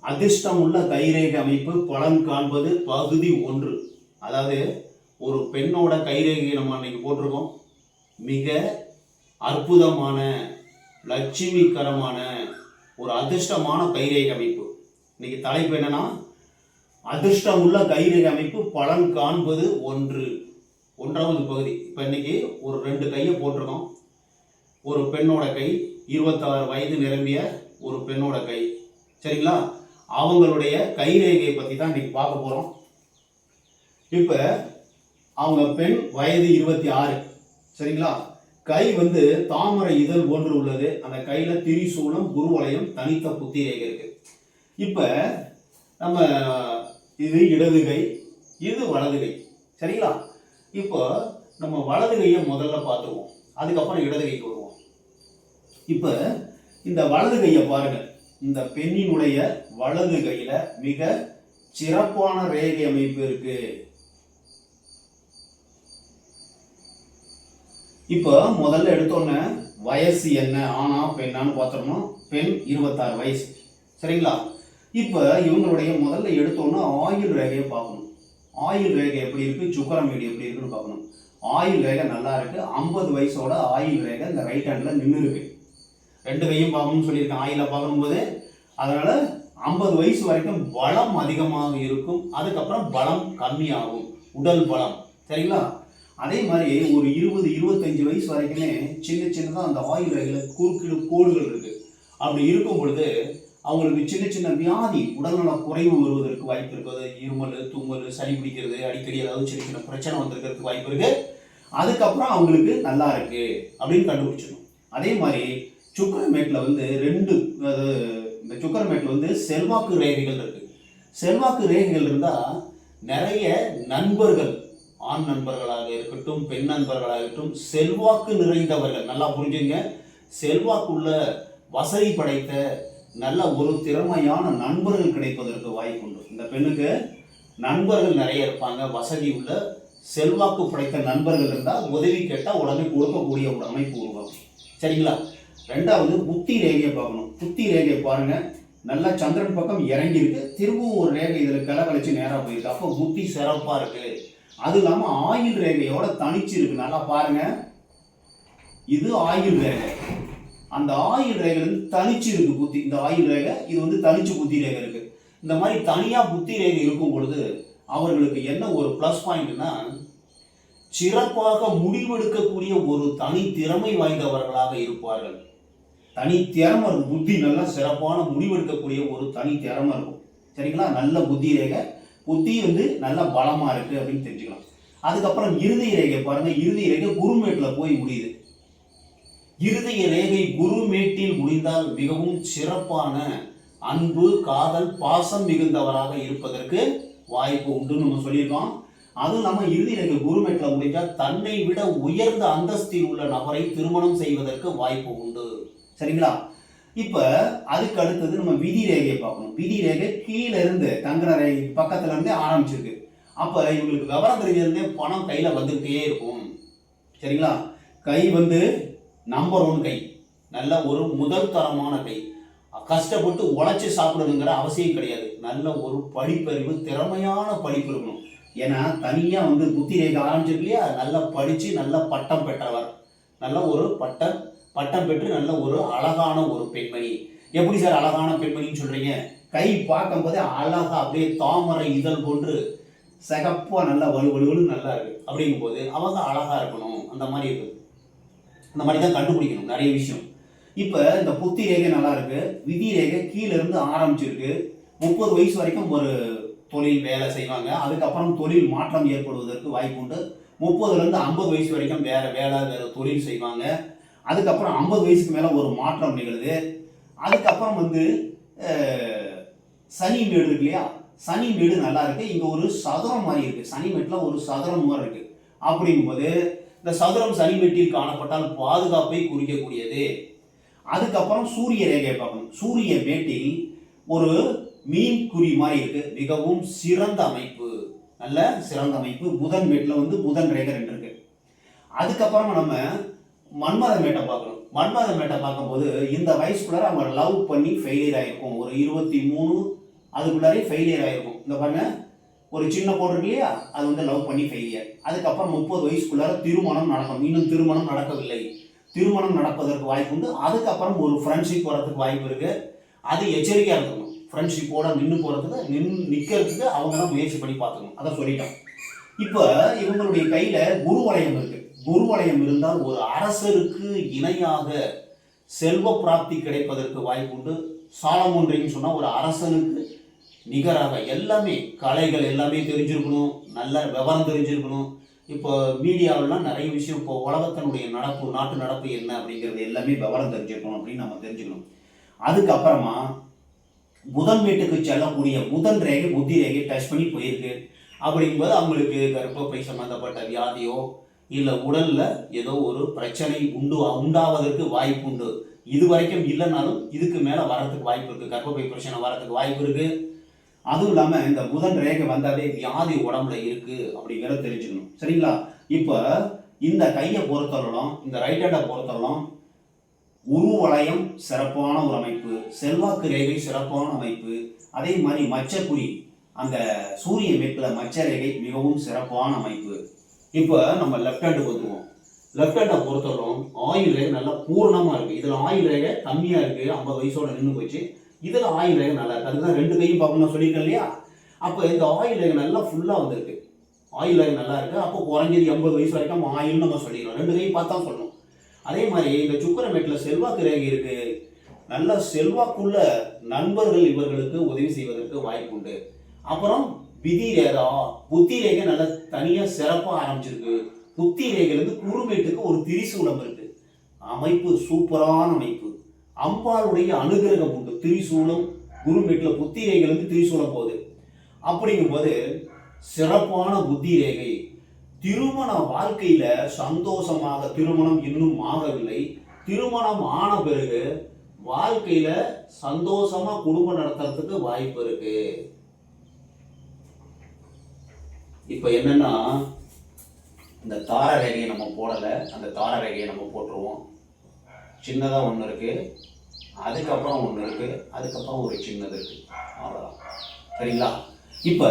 அதிர்ஷ்டம் உள்ள கைரேகை அமைப்பு பலன் காண்பது பகுதி ஒன்று. அதாவது ஒரு பெண்ணோட கைரேகையை நம்ம அன்னைக்கு போட்டிருக்கோம். மிக அற்புதமான லட்சுமிகரமான ஒரு அதிர்ஷ்டமான கைரேகை அமைப்பு. இன்னைக்கு தலைப்பு என்னன்னா அதிர்ஷ்டம் உள்ள கைரேகை அமைப்பு பலன் காண்பது ஒன்று. ஒன்றாவது பகுதி. இப்போ இன்னைக்கு ஒரு ரெண்டு கையை போட்டிருக்கோம். ஒரு பெண்ணோட கை இருபத்தாறு வயது நிரம்பிய ஒரு பெண்ணோட கை. சரிங்களா? அவங்களுடைய கைரேகையை பற்றி தான் இன்றைக்கி பார்க்க போகிறோம் இப்போ அவங்க பெண் வயது இருபத்தி ஆறு. சரிங்களா? கை வந்து தாமரை இதழ் ஒன்று உள்ளது. அந்த கையில் திரிசூலம் குருவலயம் தனித்த புத்தி ரேகை இருக்குது இப்போ நம்ம இது இடது கை இது வலது கை. சரிங்களா? இப்போ நம்ம வலது கையை முதல்ல பார்த்துருவோம் அதுக்கப்புறம் இடது கைக்கு வருவோம். இப்போ இந்த வலது கையை பாருங்கள் இந்த பெண்ணினுடைய வலது கையில் மிக சிறப்பான ரேகை அமைப்பு இருக்கு. இப்போ முதல்ல எடுத்தோன்னே வயசு என்ன? ஆனா பெண்ணான்னு பார்த்தோம்னா பெண் இருபத்தாறு வயசு. சரிங்களா? இப்போ இவங்களுடைய முதல்ல எடுத்தோன்னே ஆயுள் ரேகையை பார்க்கணும். ஆயுள் ரேகை எப்படி இருக்கு? சுக்கரமேடு எப்படி இருக்குன்னு பார்க்கணும். ஆயுள் ரேகை நல்லா இருக்கு. ஐம்பது வயசோட ஆயுள் ரேகை இந்த ரைட் ஹேண்டில் நின்று இருக்கு ரெண்டு கையும் பார்க்கணும்னு சொல்லியிருக்கேன் ஆயில பார்க்கும்போது அதனால ஐம்பது வயசு வரைக்கும் பலம் அதிகமாக இருக்கும் அதுக்கப்புறம் பலம் கம்மியாகும் உடல் பலம். சரிங்களா? அதே மாதிரி ஒரு இருபது இருபத்தஞ்சு வயசு வரைக்குமே சின்ன சின்னதாக அந்த ஆயுள் ரேகையில குறுக்கிடு கோடுகள் இருக்குது அப்படி இருக்கும் பொழுது அவங்களுக்கு சின்ன சின்ன வியாதி உடல்நல குறைவு வருவதற்கு வாய்ப்பு இருக்குது இருமல் தும்மல் சளி பிடிக்கிறது அடிக்கடி ஏதாவது சின்ன சின்ன பிரச்சனை வந்திருக்கிறதுக்கு வாய்ப்பு இருக்குது அதுக்கப்புறம் அவங்களுக்கு நல்லா இருக்குது அப்படின்னு கண்டுபிடிச்சிடணும். அதே மாதிரி சுக்கரமேட்டில் வந்து ரெண்டு அதாவது இந்த சுக்கரமேட்டில் வந்து செல்வாக்கு ரேகைகள் இருக்கு. செல்வாக்கு ரேகைகள் இருந்தால் நிறைய நண்பர்கள் ஆண் நண்பர்களாக இருக்கட்டும் பெண் நண்பர்களாக இருக்கட்டும் செல்வாக்கு நிறைந்தவர்கள். நல்லா புரிஞ்சுங்க. செல்வாக்குள்ள வசதி படைத்த நல்ல ஒரு திறமையான நண்பர்கள் கிடைப்பதற்கு வாய்ப்பு உண்டு. இந்த பெண்ணுக்கு நண்பர்கள் நிறைய இருப்பாங்க. வசதி உள்ள செல்வாக்கு படைத்த நண்பர்கள் இருந்தால் உதவி கேட்டால் உடனே கொடுக்கக்கூடிய ஒரு அமைப்பு உருவாகும். சரிங்களா? ரெண்டாவது புத்தி ரேகையை பார்க்கணும். புத்தி ரேகையை பாருங்க. நல்லா சந்திரன் பக்கம் இறங்கி இருக்கு திரும்பவும் ஒரு ரேகை இதில் கிளக்கழிச்சு நேராக போயிருக்கு. அப்போ புத்தி சிறப்பாக இருக்கு. அது இல்லாமல் ஆயுள் ரேகையோட தனிச்சு இருக்கு நல்லா பாருங்க. இது ஆயுள் ரேகை. அந்த ஆயுள் ரேகை வந்து தனிச்சு இருக்கு புத்தி. இந்த ஆயுள் ரேகை இது வந்து தனிச்சு புத்தி ரேகை இருக்கு. இந்த மாதிரி தனியாக புத்தி ரேகை இருக்கும் பொழுது அவர்களுக்கு என்ன ஒரு ப்ளஸ் பாயிண்ட்னா சிறப்பாக முடிவெடுக்கக்கூடிய ஒரு தனி திறமை வாய்ந்தவர்களாக இருப்பார்கள். தனி திறமை இருக்கும். புத்தி நல்லா சிறப்பான முடிவெடுக்கக்கூடிய ஒரு தனி திறமை இருக்கும். சரிங்களா? நல்ல புத்தி ரேகை. புத்தி வந்து நல்ல பலமாக இருக்கு அப்படின்னு தெரிஞ்சுக்கலாம். அதுக்கப்புறம் இறுதி ரேகை பாருங்க. இறுதி ரேகை குருமேட்டில் போய் முடியுது. இருதய ரேகை குருமேட்டில் முடிந்தால் மிகவும் சிறப்பான அன்பு காதல் பாசம் மிகுந்தவராக இருப்பதற்கு வாய்ப்பு உண்டுன்னு நம்ம சொல்லியிருக்கோம். அதுவும் நம்ம இறுதி ரேகை குருமேட்டில் முடிஞ்சால் தன்னை விட உயர்ந்த அந்தஸ்தில் உள்ள நபரை திருமணம் செய்வதற்கு வாய்ப்பு உண்டு. சரிங்களா? இப்போ அதுக்கு அடுத்தது நம்ம விதி ரேகையை பார்க்கணும். விதி ரேகை கீழே இருந்து கங்கண ரேகை பக்கத்துல இருந்து ஆரம்பிச்சிருக்கு. அப்போ இவங்களுக்கு விவரம் தெரிஞ்சிருந்தே பணம் கையில் வந்துகிட்டே இருக்கும். சரிங்களா? கை வந்து நம்பர் ஒன் கை. நல்ல ஒரு முதல் தரமான கை. கஷ்டப்பட்டு உழைச்சி சாப்பிடணுங்கிற அவசியம் கிடையாது. நல்ல ஒரு படிப்பறிவு திறமையான படிப்பு இருக்கணும். ஏன்னா தனியாக வந்து புத்தி ரேகை ஆரம்பிச்சிருக்கு இல்லையா? நல்லா படித்து நல்லா பட்டம் பெற்றவர். நல்ல ஒரு பட்டம் பட்டம் பெற்று நல்ல ஒரு அழகான ஒரு பெண்மணி. எப்படி சார் அழகான பெண்மணின்னு சொல்றீங்க? கை பார்க்கும் போதே அழகா அப்படியே தாமரை இதழ் போன்று சிகப்பா நல்லா வலு வலுவலு நல்லா இருக்கு. அப்படிங்கும் போது அவங்க அழகா இருக்கணும். அந்த மாதிரி இருக்குது அந்த மாதிரி தான் கண்டுபிடிக்கணும். நிறைய விஷயம். இப்போ இந்த புத்தி ரேகை நல்லா இருக்கு. விதி ரேகை கீழே இருந்து ஆரம்பிச்சிருக்கு. முப்பது வயசு வரைக்கும் ஒரு தொழில் வேலை செய்வாங்க. அதுக்கப்புறம் தொழில் மாற்றம் ஏற்படுவதற்கு வாய்ப்பு உண்டு. முப்பதுலேருந்து ஐம்பது வயசு வரைக்கும் வேற வேலை வேற தொழில் செய்வாங்க. அதுக்கப்புறம் ஐம்பது வயசுக்கு மேலே ஒரு மாற்றம் நிகழுது. அதுக்கப்புறம் வந்து சனி மேடு இருக்கு இல்லையா? சனி வீடு நல்லா இருக்கு. இங்கே ஒரு சதுரம் மாதிரி இருக்கு. சனி வீட்டுல ஒரு சதுரம் மாதிரி இருக்கு. அப்படிங்கும்போது இந்த சதுரம் சனி மெட்டில் காணப்பட்டால் பாதுகாப்பை குறிக்கக்கூடியது. அதுக்கப்புறம் சூரிய ரேகையை பார்க்கணும். சூரிய மேட்டில் ஒரு மீன் குறி மாதிரி இருக்கு. மிகவும் சிறந்த அமைப்பு. நல்ல சிறந்த அமைப்பு. புதன் மேட்டில் வந்து புதன் ரேகை ரெண்டு இருக்கு. அதுக்கப்புறம் நம்ம மன்மத மேட்டை பார்க்கணும். மன்மத மேட்டை பார்க்கும்போது இந்த வயசுக்குள்ளார அவங்க லவ் பண்ணி ஃபெயிலியர் ஆகிருக்கும் ஒரு இருபத்தி மூணு அதுக்குள்ளாரே ஃபெயிலியர் ஆகிருக்கும் இந்த பாருங்க. ஒரு சின்ன கோடு இல்லையா? அது வந்து லவ் பண்ணி ஃபெயிலியர் அதுக்கப்புறம் முப்பது வயசுக்குள்ளார திருமணம் நடக்கும். இன்னும் திருமணம் நடக்கவில்லை. திருமணம் நடப்பதற்கு வாய்ப்பு உண்டு. அதுக்கப்புறம் ஒரு ஃப்ரெண்ட்ஷிப் வரதுக்கு வாய்ப்பு இருக்குது அது எச்சரிக்கையாக இருக்கணும். ஃப்ரெண்ட்ஷிப்போட நின்று போகிறதுக்கு நின் நிற்கிறதுக்கு அவங்க தான் முயற்சி பண்ணி பார்த்துக்கணும். அதை சொல்லிட்டோம். இப்போ இவங்களுடைய கையில் குரு வளையம் இருக்குது குருவளையம் இருந்தால் ஒரு அரசருக்கு இணையாக செல்வ பிராப்தி கிடைப்பதற்கு வாய்ப்பு உண்டு. சாலமொன்றின்னு சொன்னால் ஒரு அரசனுக்கு நிகராக எல்லாமே கலைகள் எல்லாமே தெரிஞ்சிருக்கணும் நல்ல விவரம் தெரிஞ்சிருக்கணும். இப்போ மீடியாவிலாம் நிறைய விஷயம் இப்போ உலகத்தினுடைய நடப்பு நாட்டு நடப்பு என்ன அப்படிங்கிறது எல்லாமே விவரம் தெரிஞ்சிருக்கணும் அப்படின்னு நம்ம தெரிஞ்சுக்கணும். அதுக்கப்புறமா புதன் வீட்டுக்கு செல்லக்கூடிய புதன் ரேகை புத்தி ரேகை டச் பண்ணி போயிருக்கு. அப்படிங்கும்போது அவங்களுக்கு கர்ப்பப்பை சம்மந்தப்பட்ட வியாதியோ இல்லை உடலில் ஏதோ ஒரு பிரச்சனை உண்டு உண்டாவதற்கு வாய்ப்பு உண்டு. இது வரைக்கும் இல்லைனாலும் இதுக்கு மேலே வரதுக்கு வாய்ப்பு இருக்குது கர்ப்பப்பை பிரச்சனை வரதுக்கு வாய்ப்பு இருக்குது அதுவும் இல்லாமல் இந்த புதன் ரேகை வந்தாலே வியாதி உடம்புல இருக்கு அப்படிங்கிறத தெரிஞ்சுக்கணும். சரிங்களா? இப்போ இந்த கையை பொறுத்தவரலாம் இந்த ரைட் ஹேண்டை பொறுத்தவரையிலும் உருவளையம் சிறப்பான ஒரு அமைப்பு செல்வாக்கு ரேகை சிறப்பான அமைப்பு. அதே மாதிரி மச்சக்குறி அந்த சூரிய மேற்குல மச்ச ரேகை மிகவும் சிறப்பான அமைப்பு. இப்போ நம்ம லெஃப்ட் ஹேண்டுக்கு வந்துருவோம் லெஃப்ட் ஹேண்டை பொறுத்தவரைக்கும் ஆயில் ரேகை நல்லா பூரணமாக இருக்குது இதில் ஆயில் ரேகை கம்மியாக இருக்குது ஐம்பது வயசோட நின்று போச்சு. இதில் ஆயில் ரேகை நல்லா இருக்குது அதுதான் ரெண்டு கையும் பார்க்கணும் சொல்லியிருக்கேன் இல்லையா? அப்போ இந்த ஆயில் ரேகை நல்லா ஃபுல்லாக வந்திருக்கு. ஆயில் ரேகை நல்லா இருக்குது அப்போ குறைஞ்சது எண்பது வயசு வரைக்கும் நம்ம ஆயுள்னு நம்ம சொல்லிடலாம் ரெண்டு கையும் பார்த்தா சொல்லணும். அதே மாதிரி இந்த சுக்கரமேட்டில் செல்வாக்கு ரேகை இருக்குது நல்ல செல்வாக்குள்ள நண்பர்கள் இவர்களுக்கு உதவி செய்வதற்கு வாய்ப்பு உண்டு. அப்புறம் விதி ரேகா புத்தி ரேகை நல்லா தனியாக சிறப்பாக ஆரம்பிச்சிருக்கு. புத்தி ரேகையிலேருந்து குறுமேட்டுக்கு ஒரு திரிசூலம் இருக்கு. அமைப்பு சூப்பரான அமைப்பு. அம்பாளுடைய அனுகிரகம் உண்டு. திரிசூலம் குருமேட்டில் புத்தி ரேகையிலேருந்து திரிசூலம் போகுது. அப்படிங்கும்போது சிறப்பான புத்தி ரேகை திருமண வாழ்க்கையில சந்தோஷமாக திருமணம் இன்னும் ஆகவில்லை. திருமணம் ஆன பிறகு வாழ்க்கையில சந்தோஷமா குடும்பம் நடத்துறதுக்கு வாய்ப்பு இருக்கு. இப்போ என்னென்னா இந்த தார ரேகையை நம்ம போடலை. அந்த தார ரேகையை நம்ம போட்டுருவோம். சின்னதாக ஒன்று இருக்குது அதுக்கப்புறம் ஒன்று இருக்குது அதுக்கப்புறம் ஒரு சின்னது இருக்குது அவ்வளோதான் சரிங்களா? இப்போ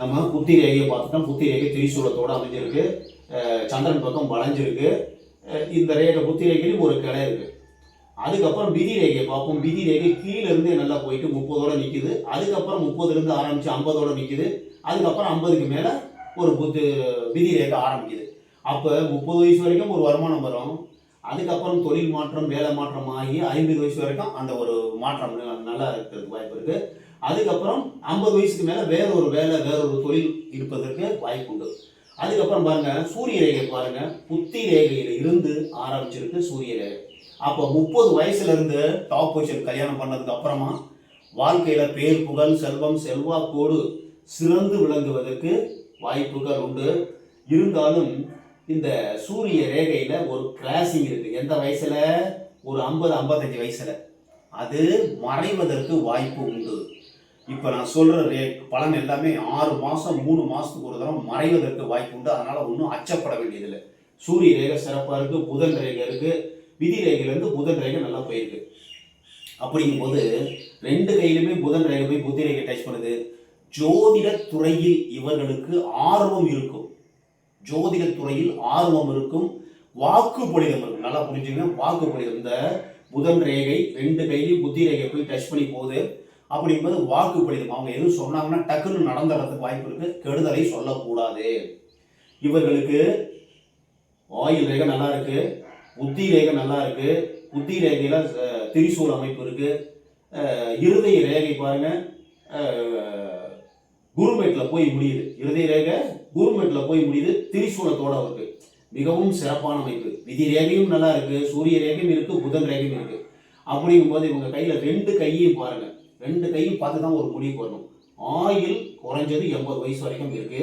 நம்ம புத்தி ரேகையை பார்த்துட்டோம். புத்தி ரேகை திரிசூலத்தோடு அமைஞ்சிருக்கு. சந்திரன் பக்கம் வளைஞ்சிருக்கு. இந்த ரேகை புத்தி ரேகையிலும் ஒரு கிளை இருக்குது அதுக்கப்புறம் பிதி ரேகையை பார்ப்போம். பிதி ரேகை கீழே இருந்து நல்லா போயிட்டு முப்பதோட நிற்குது அதுக்கப்புறம் முப்பதுலேருந்து ஆரம்பித்து ஐம்பதோட நிற்குது அதுக்கப்புறம் ஐம்பதுக்கு மேலே ஒரு புத்து விதி ரேகை ஆரம்பிக்குது. அப்போ முப்பது வயசு வரைக்கும் ஒரு வருமானம் வரும். அதுக்கப்புறம் தொழில் மாற்றம் வேலை மாற்றம் ஆகி ஐம்பது வயசு வரைக்கும் அந்த ஒரு மாற்றம் நல்லா இருக்கிறதுக்கு வாய்ப்பு இருக்குது அதுக்கப்புறம் ஐம்பது வயசுக்கு மேலே வேற ஒரு வேலை வேற ஒரு தொழில் இருப்பதற்கு வாய்ப்பு உண்டு. அதுக்கப்புறம் பாருங்க சூரிய ரேகை பாருங்க. புத்தி ரேகையில் இருந்து ஆரம்பிச்சிருக்கு சூரிய ரேகை. அப்போ முப்பது வயசுல இருந்து டாப் பொசிஷன் கல்யாணம் பண்ணதுக்கு அப்புறமா வாழ்க்கையில பேர் புகழ் செல்வம் செல்வாக்கோடு சிறந்து விளங்குவதற்கு வாய்ப்புகள் உண்டு. இருந்தாலும் இந்த சூரிய ரேகையில் ஒரு கிராசிங் இருக்குது எந்த வயசில்? ஒரு ஐம்பது ஐம்பத்தஞ்சு வயசில். அது மறைவதற்கு வாய்ப்பு உண்டு. இப்போ நான் சொல்கிற ரே பலன் எல்லாமே ஆறு மாதம் மூணு மாதத்துக்கு ஒரு தடவை மறைவதற்கு வாய்ப்பு உண்டு. அதனால் ஒன்றும் அச்சப்பட வேண்டியதில்லை. சூரிய ரேகை சிறப்பாக இருக்குது புதன் ரேகை இருக்குது விதி ரேகையிலேருந்து புதன் ரேகை நல்லா போயிருக்கு. அப்படிங்கும்போது ரெண்டு கையிலுமே புதன் ரேகை போய் புத்தி ரேகை டச் பண்ணுது. ஜோதிட துறையில் இவர்களுக்கு ஆர்வம் இருக்கும். ஜோதிட துறையில் ஆர்வம் இருக்கும். வாக்கு பொழிதம் இருக்கும். நல்லா புரிஞ்சுங்க. வாக்கு பொழிதம் இந்த புதன் ரேகை ரெண்டு கையிலையும் புத்தி ரேகை போய் டச் பண்ணி போகுது. அப்படிங்கும்போது வாக்கு பொழிதம் அவங்க எதுவும் சொன்னாங்கன்னா டக்குன்னு நடந்துறதுக்கு வாய்ப்பு இருக்கு. கெடுதலை சொல்லக்கூடாது. இவர்களுக்கு வாயு ரேகை நல்லா இருக்கு. புத்தி ரேகை நல்லா இருக்கு. புத்தி ரேகையில திரிசூல் அமைப்பு இருக்கு. இருதய ரேகை பாருங்க. குருமேட்டில் போய் முடியுது. இறுதி ரேகை குருமேட்ல போய் முடியுது. திரிசூலத்தோட அவருக்கு மிகவும் சிறப்பான அமைப்பு. விதி ரேகையும் நல்லா இருக்கு. சூரிய ரேகையும் இருக்கு. புதன் ரேகையும் இருக்கு. அப்படிங்கும்போது இவங்க கையில ரெண்டு கையையும் பாருங்க. ரெண்டு கையும் பார்த்து தான் ஒரு முடிவுக்கு வரணும். ஆயில் குறைஞ்சது எண்பது வயசு வரைக்கும் இருக்கு.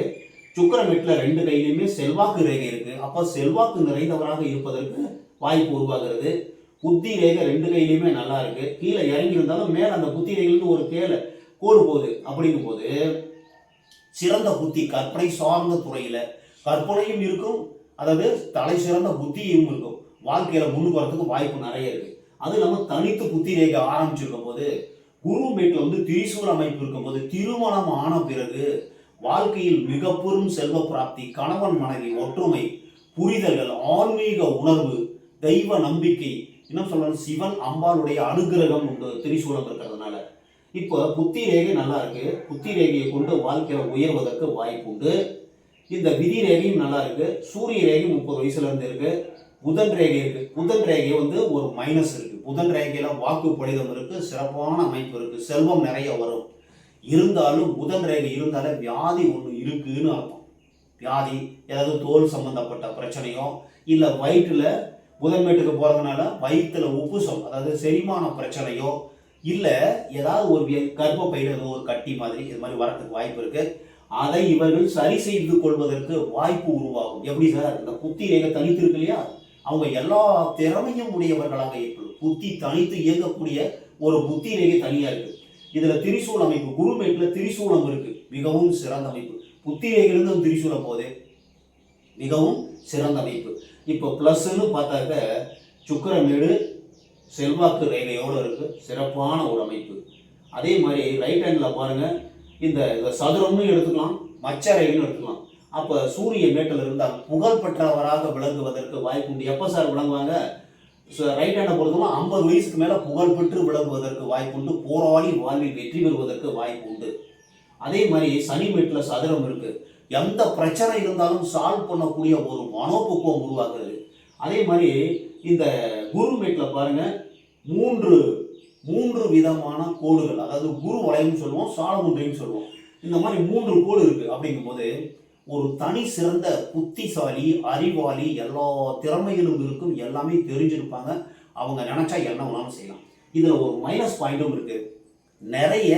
சுக்கரமெட்டில் ரெண்டு கையிலுமே செல்வாக்கு ரேகை இருக்கு. அப்போ செல்வாக்கு நிறைந்தவராக இருப்பதற்கு வாய்ப்பு உருவாகிறது. புத்தி ரேகை ரெண்டு கையிலுமே நல்லா இருக்கு. கீழே இறங்கி இருந்தாலும் மேலே அந்த புத்தி ரேகையிலிருந்து ஒரு கேளை கோடு போகுது அப்படிங்கும் போது சிறந்த புத்தி கற்பனை சார்ந்த துறையில கற்பனையும் இருக்கும் அதாவது தலை சிறந்த புத்தியும் இருக்கும். வாழ்க்கையில முன்னுக்கு வரதுக்கு வாய்ப்பு நிறைய இருக்கு. அது இல்லாமல் தனித்து புத்தி ரேக ஆரம்பிச்சிருக்கும் போது குரு மேட்ல வந்து திரிசூல் அமைப்பு இருக்கும்போது திருமணம் ஆன பிறகு வாழ்க்கையில் மிக பெரும் செல்வ பிராப்தி கணவன் மனைவி ஒற்றுமை புரிதல்கள் ஆன்மீக உணர்வு தெய்வ நம்பிக்கை இன்னும் சொல்லணும் சிவன் அம்பாளுடைய அனுகிரகம் உண்டு திரிசூலம் இருக்கிறதுனால இப்போ புத்தி ரேகை நல்லா இருக்கு புத்தி ரேகையை கொண்டு வாழ்க்கையில உயர்வதற்கு வாய்ப்பு உண்டு. இந்த விதி ரேகையும் நல்லா இருக்கு சூரிய ரேகை முப்பது வயசுல இருந்து இருக்கு. புதன் ரேகை இருக்கு. புதன் ரேகை வந்து ஒரு மைனஸ் இருக்கு. புதன் ரேகையில வாக்கு படிதம் இருக்கு. சிறப்பான அமைப்பு இருக்கு. செல்வம் நிறைய வரும். இருந்தாலும் புதன் ரேகை இருந்தாலே வியாதி ஒன்று இருக்குன்னு அர்த்தம். வியாதி ஏதாவது தோல் சம்பந்தப்பட்ட பிரச்சனையோ இல்லை வயிற்றுல புதன் போகிறதுனால போறதுனால வயிற்றுல உப்புசம் அதாவது செரிமான பிரச்சனையோ இல்லை ஏதாவது ஒரு கர்ப்ப கர்ப்பப்பையில ஒரு கட்டி மாதிரி இது மாதிரி வரத்துக்கு வாய்ப்பு இருக்கு. அதை இவர்கள் சரி செய்து கொள்வதற்கு வாய்ப்பு உருவாகும். எப்படி சார்? இந்த புத்தி ரேகை தனித்து இருக்கு இல்லையா? அவங்க எல்லா திறமையும் உடையவர்களாக ஏற்படும். புத்தி தனித்து இயங்கக்கூடிய ஒரு புத்தி ரேகை தனியா இருக்கு. இதுல திரிசூல் அமைப்பு குருமேட்டில் திரிசூலம் இருக்கு. மிகவும் சிறந்த அமைப்பு. புத்தி ரேகையிலிருந்து திரிசூலம் போகுது. மிகவும் சிறந்த அமைப்பு. இப்போ ப்ளஸ்ன்னு பார்த்தாக்க சுக்கிரமேடு செல்வாக்கு ரேகையோடு இருக்குது சிறப்பான ஒரு அமைப்பு. அதே மாதிரி ரைட் ஹேண்டில் பாருங்கள் இந்த இந்த சதுரம்னு எடுத்துக்கலாம். மச்ச ரேகைன்னு எடுத்துக்கலாம். அப்போ சூரிய மேட்டில் இருந்தால் புகழ் பெற்றவராக விளங்குவதற்கு வாய்ப்பு உண்டு. எப்போ சார் விளங்குவாங்க? ரைட் ஹேண்டை பொறுத்தவரை ஐம்பது வயசுக்கு மேலே புகழ் பெற்று விளங்குவதற்கு வாய்ப்பு உண்டு. போராடி வாழ்வில் வெற்றி பெறுவதற்கு வாய்ப்பு உண்டு. அதே மாதிரி சனி மேட்டில் சதுரம் இருக்குது எந்த பிரச்சனை இருந்தாலும் சால்வ் பண்ணக்கூடிய ஒரு மனோபக்குவம் உருவாகிறது அதே மாதிரி இந்த குரு மேட்டில் பாருங்கள் மூன்று மூன்று விதமான கோடுகள். அதாவது குரு வளையம்னு சொல்லுவோம் சாலமுன்றையும் சொல்லுவோம். இந்த மாதிரி மூன்று கோடு இருக்குது அப்படிங்கும்போது ஒரு தனி சிறந்த புத்திசாலி அறிவாளி எல்லா திறமைகளும் இருக்கும் எல்லாமே தெரிஞ்சிருப்பாங்க. அவங்க நினச்சா என்ன வேணாலும் செய்யலாம். இதில் ஒரு மைனஸ் பாயிண்ட்டும் இருக்குது நிறைய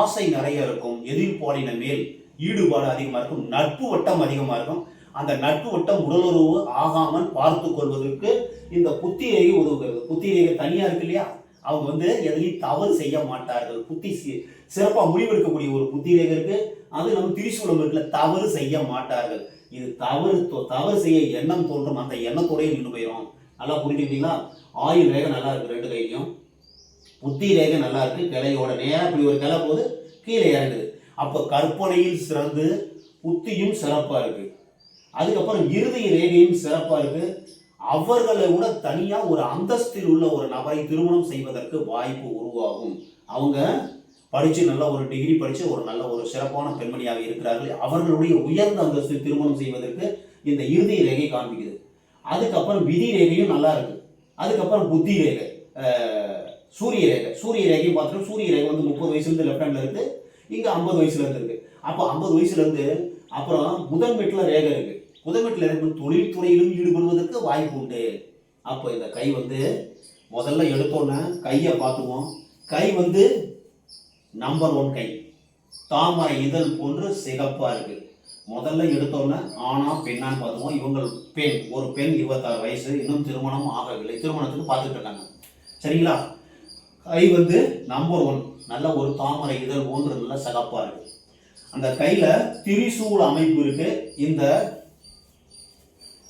ஆசை நிறைய இருக்கும். எதிர்பாலின மேல் ஈடுபாடு அதிகமாக இருக்கும். நட்பு வட்டம் அதிகமாக இருக்கும். அந்த நட்பு வட்டம் உடலுறவு ஆகாமல் பார்த்து கொள்வதற்கு இந்த புத்தி ரேகை உதவுகிறது புத்தி ரேகை தனியாக இருக்கு இல்லையா? அவங்க வந்து எதுலையும் தவறு செய்ய மாட்டார்கள். புத்தி சிறப்பாக முடிவெடுக்கக்கூடிய ஒரு புத்திரேகை இருக்கு. அது நம்ம திரிசூலம் இருக்குல்ல தவறு செய்ய மாட்டார்கள். இது தவறு தவறு செய்ய எண்ணம் தோன்றும். அந்த எண்ணத்தோடய நின்று போயிடும் நல்லா புரிஞ்சுக்கிட்டீங்களா ஆயுள் ரேகை நல்லா இருக்கு ரெண்டு கையிலையும். புத்தி ரேகை நல்லா இருக்கு. கிளையோட நேரம் இப்படி ஒரு கிளை போது கீழே இறங்குது. அப்போ கற்பனையில் சிறந்து புத்தியும் சிறப்பாக இருக்கு. அதுக்கப்புறம் இறுதி ரேகையும் சிறப்பாக இருக்கு. அவர்களை விட தனியா ஒரு அந்தஸ்தில் உள்ள ஒரு நபரை திருமணம் செய்வதற்கு வாய்ப்பு உருவாகும். அவங்க படிச்சு நல்ல ஒரு டிகிரி படிச்சு ஒரு நல்ல ஒரு சிறப்பான பெண்மணியாக இருக்கிறார்கள். அவர்களுடைய உயர்ந்த அந்தஸ்து திருமணம் செய்வதற்கு இந்த இறுதி ரேகை காண்பிக்குது. அதுக்கப்புறம் விதி ரேகையும் நல்லா இருக்கு. அதுக்கப்புறம் புத்தி ரேகை சூரிய ரேகை. சூரிய ரேகையும் பார்த்தோம்னா சூரிய ரேகை வந்து முப்பது வயசுலேருந்து லெஃப்ட் ஹேண்ட்ல இருக்கு. இங்க ஐம்பது வயசுல இருந்து இருக்கு. அப்போ ஐம்பது வயசுல இருந்து அப்புறம் புதன் வீட்டுல ரேகை இருக்கு. புதன் இருக்கும் இருக்கு தொழில் துறையிலும் ஈடுபடுவதற்கு வாய்ப்பு உண்டு. அப்போ இந்த கை வந்து முதல்ல எடுத்தோன்னே கையை பார்த்துவோம் கை வந்து நம்பர் ஒன் கை. தாமரை இதழ் போன்று சிகப்பாக இருக்குது முதல்ல எடுத்தோன்னே ஆணா பெண்ணான்னு பார்த்துவோம் இவங்க பெண் ஒரு பெண் இருபத்தாறு வயசு இன்னும் திருமணம் ஆகவில்லை. திருமணத்துக்கு பார்த்துட்டு இருக்காங்க. சரிங்களா? கை வந்து நம்பர் ஒன் நல்ல ஒரு தாமரை இதழ் போன்று நல்ல சிகப்பா இருக்குது அந்த கையில் திரிசூல் அமைப்பு இருக்குது இந்த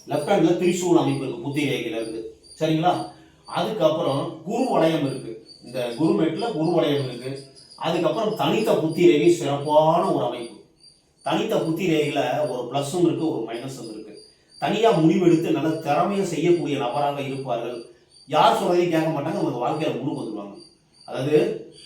லெஃப்ட் ஹேண்டில் திரிசூல் அமைப்பு இருக்குது புத்தி ரேகையில சரிங்களா? அதுக்கப்புறம் குரு வளையம் இருக்குது இந்த குருமேட்ல குரு வளையம் இருக்குது அதுக்கப்புறம் தனித்த புத்தி ரேகை சிறப்பான ஒரு அமைப்பு. தனித்த புத்தி ரேகையில் ஒரு ப்ளஸ்ஸும் இருக்குது ஒரு மைனஸும் இருக்குது தனியாக முடிவெடுத்து நல்ல திறமையை செய்யக்கூடிய நபராக இருப்பார்கள். யார் சொல்கிறதையும் கேட்க மாட்டாங்க அவங்க வாழ்க்கையில் முன்னுக்கு வந்துடுவாங்க அதாவது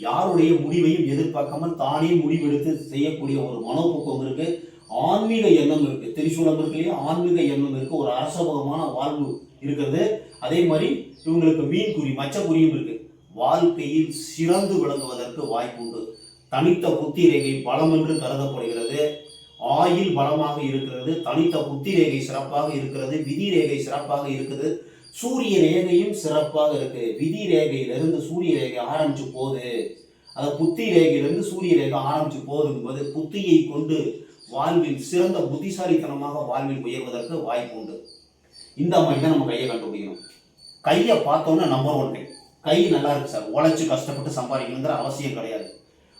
யாருடைய முடிவையும் எதிர்பார்க்காமல் தானே முடிவெடுத்து செய்யக்கூடிய ஒரு மனோபக்குவம் இருக்குது ஆன்மீக எண்ணம் இருக்கு. திரிசூலம் இருக்கு இல்லையா ஆன்மீக எண்ணம் இருக்கு. ஒரு அரசபகமான வாழ்வு இருக்கிறது. அதே மாதிரி இவங்களுக்கு மீன் குறி மச்சக்குறியும் இருக்கு. வாழ்க்கையில் சிறந்து விளங்குவதற்கு வாய்ப்பு உண்டு. தனித்த புத்தி ரேகை பலம் என்று கருதப்படுகிறது. ஆயில் பலமாக இருக்கிறது. தனித்த புத்தி ரேகை சிறப்பாக இருக்கிறது. விதி ரேகை சிறப்பாக இருக்குது. சூரிய ரேகையும் சிறப்பாக இருக்கு. விதி ரேகையிலிருந்து சூரிய ரேகை ஆரம்பிச்சு போகுது. அந்த புத்தி ரேகையிலிருந்து சூரிய ரேகை ஆரம்பிச்சு போகுதுங்கும் போது புத்தியை கொண்டு வாழ்வில் சிறந்த புத்திசாலித்தனமாக வாழ்வில் உயர்வதற்கு வாய்ப்பு உண்டு. இந்த மாதிரி தான் நம்ம கையை கண்டுபிடிக்கணும். கையை பார்த்தோன்னே நம்பர் ஒன் கை. கை நல்லா இருக்கு சார். உழைச்சி கஷ்டப்பட்டு சம்பாதிக்கணுங்கிற அவசியம் கிடையாது.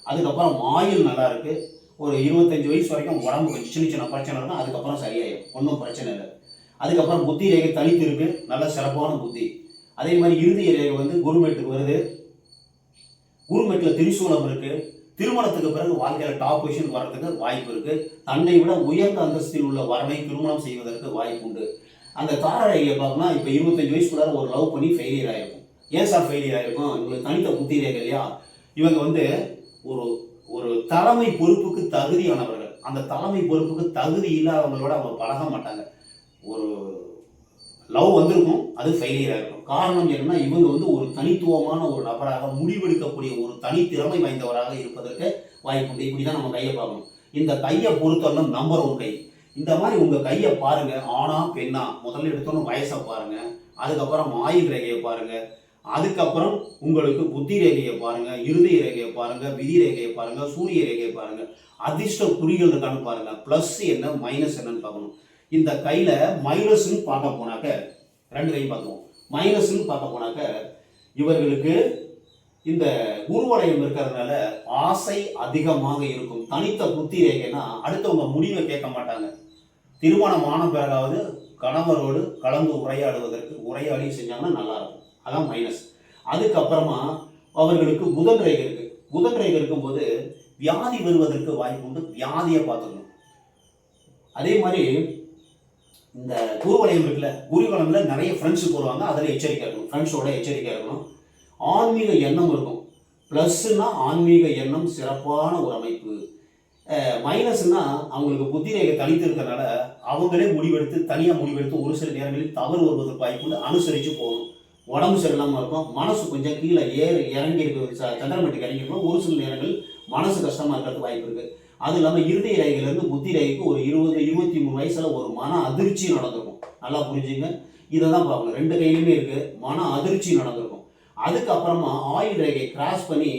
அதுக்கப்புறம் ஆயுள் நல்லா இருக்கு. ஒரு இருபத்தஞ்சு வயசு வரைக்கும் உடம்பு கொஞ்சம் சின்ன சின்ன பிரச்சனை இருக்கும் அதுக்கப்புறம் சரியாயிடும் ஒன்றும் பிரச்சனை இல்லை. அதுக்கப்புறம் புத்தி ரேகை தனித்து இருக்கு. நல்ல சிறப்பான புத்தி. அதே மாதிரி இறுதி ரேகை வந்து குருமேட்டுக்கு வருது. குருமேட்டில் திரிசூலம் இருக்குது திருமணத்துக்கு பிறகு வாழ்க்கையில் டாப் பொசிஷன் வர்றதுக்கு வாய்ப்பு இருக்கு. தன்னை விட உயர்ந்த அந்தஸ்தில் உள்ள வரனை திருமணம் செய்வதற்கு வாய்ப்பு உண்டு. அந்த தாரரேகையை பார்த்தோம்னா இப்போ இருபத்தஞ்சு வயசுக்குள்ளார ஒரு லவ் பண்ணி ஃபெயிலியர் ஆகிருக்கும் ஏன் சார் ஃபெயிலியர் ஆகிருக்கும் இவங்களுக்கு தனித்த புத்தி ரேகை இல்லையா? இவங்க வந்து ஒரு ஒரு தலைமை பொறுப்புக்கு தகுதியானவர்கள். அந்த தலைமை பொறுப்புக்கு தகுதி இல்லாதவங்களோட அவங்க பழக மாட்டாங்க. ஒரு லவ் வந்திருக்கும் அது ஃபெயிலியர் ஆகிருக்கும் காரணம் என்னன்னா இவங்க வந்து ஒரு தனித்துவமான ஒரு நபராக முடிவெடுக்கக்கூடிய ஒரு தனித்திறமை வாய்ந்தவராக இருப்பதற்கு வாய்ப்பு உண்டு இப்படி தான் நம்ம கையை பார்க்கணும். இந்த கையை பொறுத்தவரைக்கும் நம்பர் ஒன் கை. இந்த மாதிரி உங்கள் கையை பாருங்கள் ஆணா பெண்ணா முதல்ல எடுத்தோன்னு வயசை பாருங்கள் அதுக்கப்புறம் ஆயுள் ரேகையை பாருங்கள் அதுக்கப்புறம் உங்களுக்கு புத்தி ரேகையை பாருங்கள் இறுதி ரேகையை பாருங்கள் விதி ரேகையை பாருங்கள் சூரிய ரேகையை பாருங்கள் அதிர்ஷ்ட குறிகள் இருக்கான்னு பாருங்கள் ப்ளஸ் என்ன மைனஸ் என்னன்னு பார்க்கணும். இந்த கையில மைனஸ்ன்னு பார்க்க போனாக்க ரெண்டு கையும் பார்த்துவோம் மைனஸ்ன்னு பார்க்க போனாக்க இவர்களுக்கு இந்த குருவலயம் இருக்கிறதுனால ஆசை அதிகமாக இருக்கும். தனித்த புத்தி ரேகைனா அடுத்தவங்க முடிவை கேட்க மாட்டாங்க. திருமணம் ஆன பிறகாவது கணவரோடு கலந்து உரையாடுவதற்கு உரையாடி செஞ்சாங்கன்னா நல்லா இருக்கும் அதான் மைனஸ் அதுக்கப்புறமா அவர்களுக்கு புதன் ரேகை இருக்கு. புதன் ரேகை இருக்கும்போது வியாதி வருவதற்கு வாய்ப்பு உண்டு. வியாதியை பார்த்துக்கணும். அதே மாதிரி இந்த குருவலயம் இருக்குல்ல குருவலம்ல நிறைய ஃப்ரெண்ட்ஸ் போடுவாங்க அதில் எச்சரிக்கை இருக்கணும். ஃப்ரெண்ட்ஸோட எச்சரிக்கை இருக்கணும். ஆன்மீக எண்ணம் இருக்கும். ப்ளஸ்ஸுன்னா ஆன்மீக எண்ணம் சிறப்பான ஒரு அமைப்பு. மைனஸ்னா அவங்களுக்கு புத்திரேகை தனித்து அவங்களே முடிவெடுத்து தனியாக முடிவெடுத்து ஒரு சில நேரங்களில் தவறு வருவதற்கு வாய்ப்பு அனுசரித்து போகணும். உடம்பு சரியில்லாமல் இருக்கும். மனசு கொஞ்சம் கீழே ஏறி இறங்கி இருக்கு. ச- சந்திரமட்டுக்கு இறங்கி இருக்கும் ஒரு சில நேரங்கள் மனசு கஷ்டமாக இருக்கிறதுக்கு வாய்ப்பு இருக்குது அது இல்லாமல் இறுதி ரேகையிலேருந்து புத்தி ரேகைக்கு ஒரு இருபது இருபத்தி மூணு வயசில் ஒரு மன அதிர்ச்சி நடந்திருக்கும். நல்லா புரிஞ்சுங்க. இதை தான் பார்க்கணும் ரெண்டு கையிலுமே இருக்குது மன அதிர்ச்சி நடந்திருக்கும். அதுக்கப்புறமா ஆயுள் ரேகை கிராஸ் பண்ணி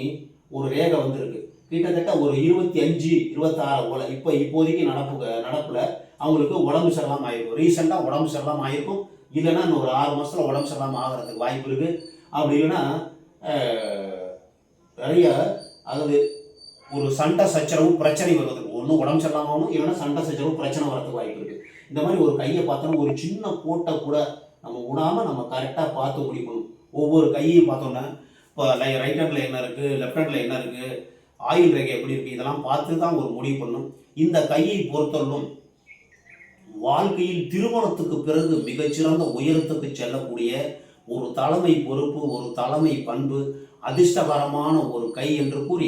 ஒரு ரேகை வந்திருக்கு. கிட்டத்தட்ட ஒரு இருபத்தி அஞ்சு இருபத்தாறு போல. இப்போ இப்போதைக்கு நடப்பு நடப்பில் அவங்களுக்கு உடம்பு சரியில்லாமல் ஆயிருக்கும். ரீசெண்டாக உடம்பு சரியில்லாமல் ஆயிருக்கும். இல்லைன்னா இன்னும் ஒரு ஆறு மாதத்தில் உடம்பு சரியில்லாமல் ஆகிறதுக்கு வாய்ப்பு இருக்குது அப்படி இல்லைன்னா நிறைய அதாவது ஒரு சண்டை சச்சரவு பிரச்சனை வருவதற்கு ஒன்றும் உடம்பு சரியில்லாம இல்லைன்னா சண்டை சச்சரவு பிரச்சனை வரதுக்கு வாய்ப்பு இருக்கு. இந்த மாதிரி ஒரு கையை பார்த்தோன்னா ஒரு சின்ன கோட்டை கூட நம்ம விடாம நம்ம கரெக்டாக பார்த்து முடிக்கணும். ஒவ்வொரு கையையும் பார்த்தோன்னா இப்போ ரைட் ஹேண்டில் என்ன இருக்கு லெஃப்ட் ஹேண்டில் என்ன இருக்கு ஆயுள் ரேகை எப்படி இருக்கு இதெல்லாம் பார்த்து தான் ஒரு முடிவு பண்ணும் இந்த கையை பொறுத்தவரைக்கும் வாழ்க்கையில் திருமணத்துக்கு பிறகு மிகச்சிறந்த உயரத்துக்கு செல்லக்கூடிய ஒரு தலைமை பொறுப்பு ஒரு தலைமை பண்பு அதிர்ஷ்டகரமான ஒரு கை என்று கூறி